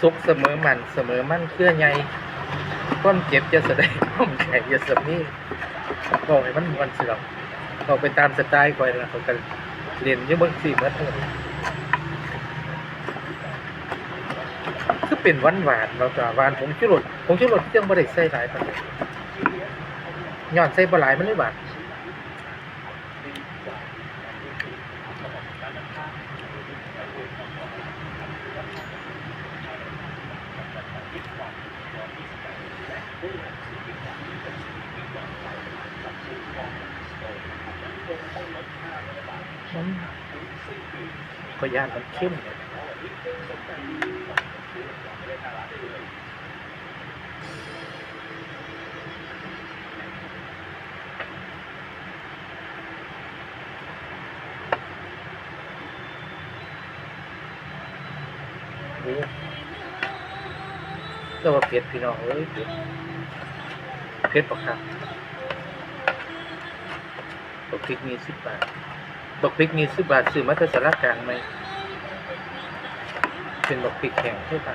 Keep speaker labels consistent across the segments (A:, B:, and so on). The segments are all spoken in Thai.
A: สุขเสมอมันเสมอมั่นเคลื่อใหญ่ความเจ็บจะแสดงความแข็งจะสมีบอกให้มันมวนเสือกเอาไปตามสไตล์ก่อนนะเขากันเรียนยี่เบางสี่เมื่อทั้งหมดคือเป็นหวานหวานเราจะหวานผงชูรสผงชูรสยังไม่ได้ใส่หลายปานย้อนใส่ปลายมันเลยหวาน ก็ย่านมันเข้มเลยโอ้ แต่ว่าเผ็ดพี่น้องเอ้ยเผ็ดเพชรปะครับตกพริกมีสิบบาทดอกพริกมีสิบบาทซื้อมาจากสารกลางไหมเป็นดอกพริกแข็งใช่ไหม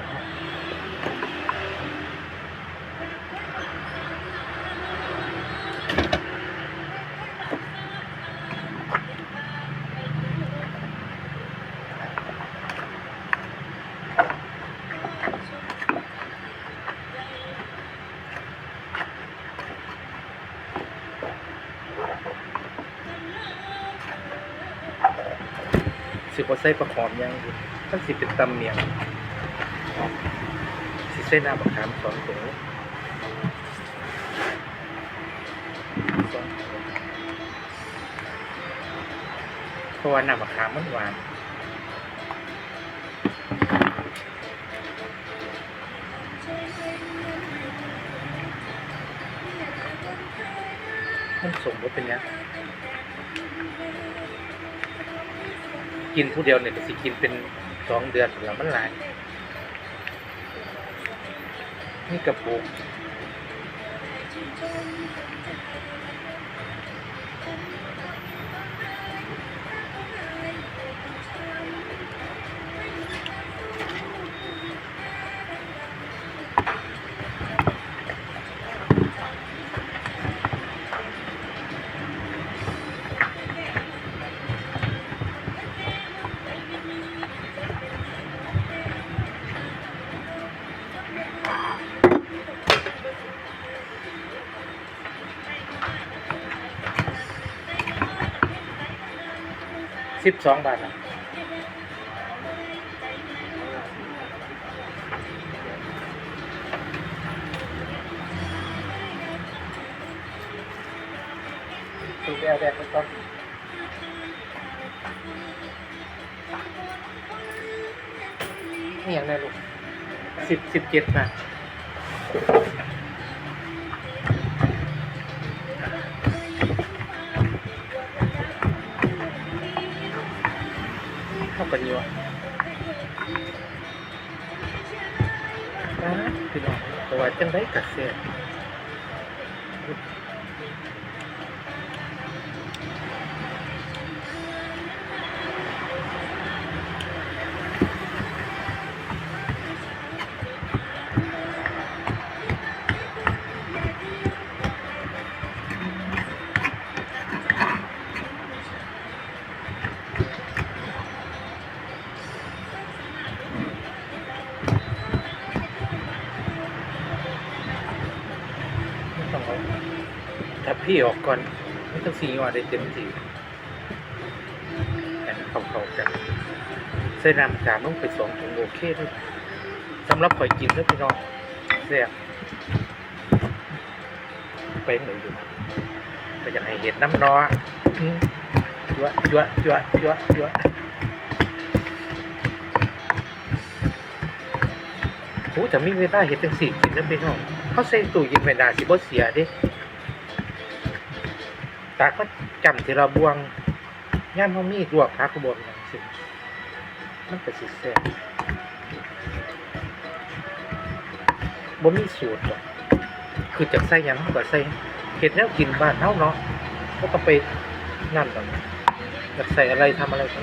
A: สิบว่าใส่ประหอมยังอยู่มันสิเป็นตำเมียงสิใส่น้ำมะขามสองถุงสองถุงเพราะว่าน้ำมะขามมันหวานมันสมว่าเป็นยัง กินผู้เดียวเนี่ยก็สิกินเป็นสองเดือนแล้วมันหลายนี่กระปุก สิบสองบาทนะดูไปเอาแบบไปก่อนนี่อย่างไรลูกสิบสิบเจ็ดบา ทเข้ากันอยู่อะอ่าพี่น้องต่ว่าจังได้กระเสีย พี่ออกก่อนไม่ต้องสีว่าได้เต็มที่แต่เข้าเขาๆกันใส่น้ำจามลงไปสองถุงโอเคเลยสำหรับข่อยกินแล้วพี่น้องแซ่บไปไหนอยู่นะก็อยากให้เห็นน้ำนออืมยั่วยั่วยั่วยั่วยั่วโอ้แต่มีเวลาเห็นจังสี่กินแล้วพี่น้องเขาใส่ตู้ย็นไว้นาสิบ่เสียดิ ตาก็จำที่เราบวงย่ามเขามีลวกพักบนอย่างสิมันก็สิแซ่บบ่มีสูตรหรอกคือจากใส่ยังเขาก็ใส่เห็ดแล้วกินบ้านเฮาเนาะก็ต้องไปนั่นหรอกอยากใส่อะไรทำอะไรก็